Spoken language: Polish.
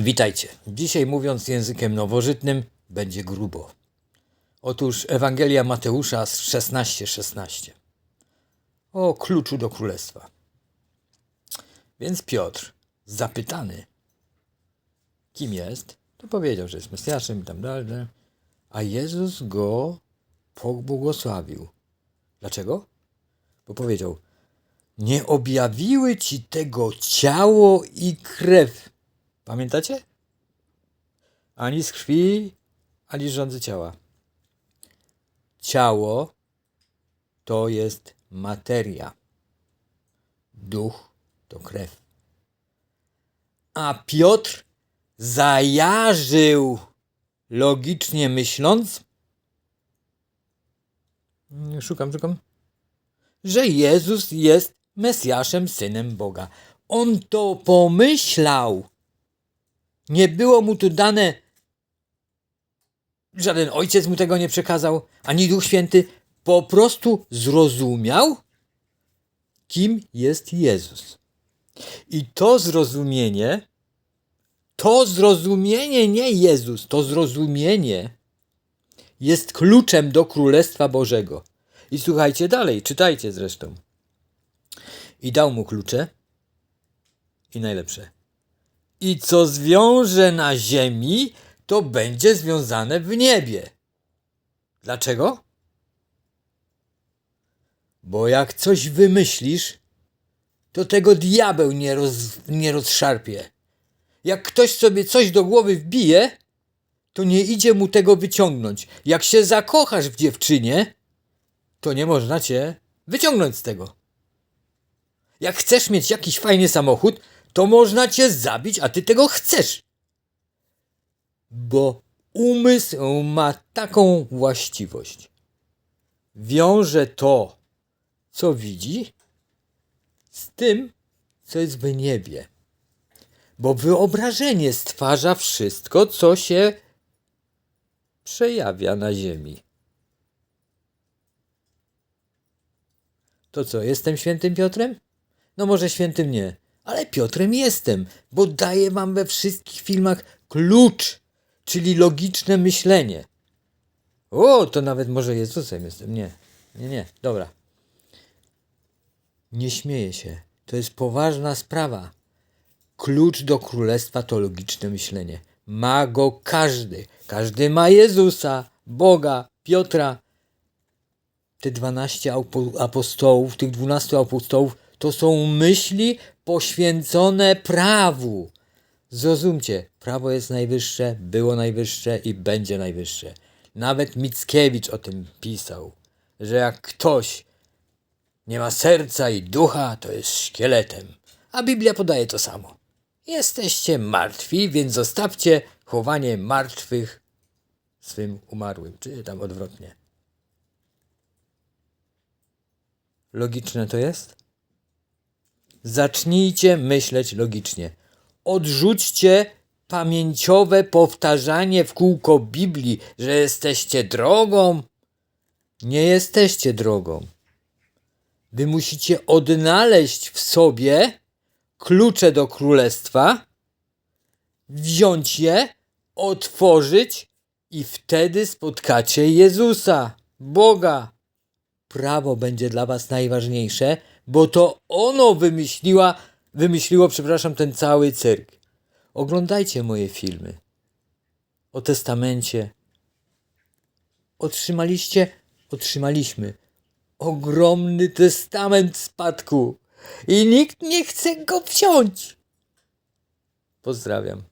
Witajcie. Dzisiaj mówiąc językiem nowożytnym będzie grubo. Otóż Ewangelia Mateusza z 16:16 16. o kluczu do królestwa. Więc Piotr, zapytany, kim jest, to powiedział, że jest Mesjaszem i tam dalej, a Jezus go pobłogosławił. Dlaczego? Bo powiedział, nie objawiły ci tego ciało i krew. Pamiętacie? Ani z krwi, ani z rządzy ciała. Ciało to jest materia. Duch to krew. A Piotr zajarzył, logicznie myśląc, szukam, szukam, że Jezus jest Mesjaszem, Synem Boga. On to pomyślał. Nie było mu tu dane, żaden ojciec mu tego nie przekazał, ani Duch Święty. Po prostu zrozumiał, kim jest Jezus. I to zrozumienie, to zrozumienie, nie Jezus, to zrozumienie jest kluczem do Królestwa Bożego. I słuchajcie dalej, czytajcie zresztą. I dał mu klucze i najlepsze. I co zwiąże na ziemi, to będzie związane w niebie. Dlaczego? Bo jak coś wymyślisz, to tego diabeł nie, roz, nie rozszarpie. Jak ktoś sobie coś do głowy wbije, to nie idzie mu tego wyciągnąć. Jak się zakochasz w dziewczynie, to nie można cię wyciągnąć z tego. Jak chcesz mieć jakiś fajny samochód, to można cię zabić, a ty tego chcesz. Bo umysł ma taką właściwość. Wiąże to, co widzi, z tym, co jest w niebie. Bo wyobrażenie stwarza wszystko, co się przejawia na ziemi. To co, jestem świętym Piotrem? No może świętym nie, ale Piotrem jestem, bo daję wam we wszystkich filmach klucz, czyli logiczne myślenie. O, to nawet może Jezusem jestem. Nie, nie, nie, dobra. Nie śmieję się. To jest poważna sprawa. Klucz do królestwa to logiczne myślenie. Ma go każdy. Każdy ma Jezusa, Boga, Piotra. Te 12 apo- apostołów, tych 12 apostołów, to są myśli poświęcone prawu. Zrozumcie, prawo jest najwyższe, było najwyższe i będzie najwyższe. Nawet Mickiewicz o tym pisał, że jak ktoś nie ma serca i ducha, to jest szkieletem. A Biblia podaje to samo. Jesteście martwi, więc zostawcie chowanie martwych swym umarłym, czy tam odwrotnie. Logiczne to jest? Zacznijcie myśleć logicznie. Odrzućcie pamięciowe powtarzanie w kółko Biblii, że jesteście drogą. Nie jesteście drogą. Wy musicie odnaleźć w sobie klucze do królestwa, wziąć je, otworzyć i wtedy spotkacie Jezusa, Boga. Prawo będzie dla was najważniejsze, bo to ono wymyśliła, wymyśliło, przepraszam, ten cały cyrk. Oglądajcie moje filmy o testamencie. Otrzymaliście, otrzymaliśmy ogromny testament spadku i nikt nie chce go wziąć. Pozdrawiam.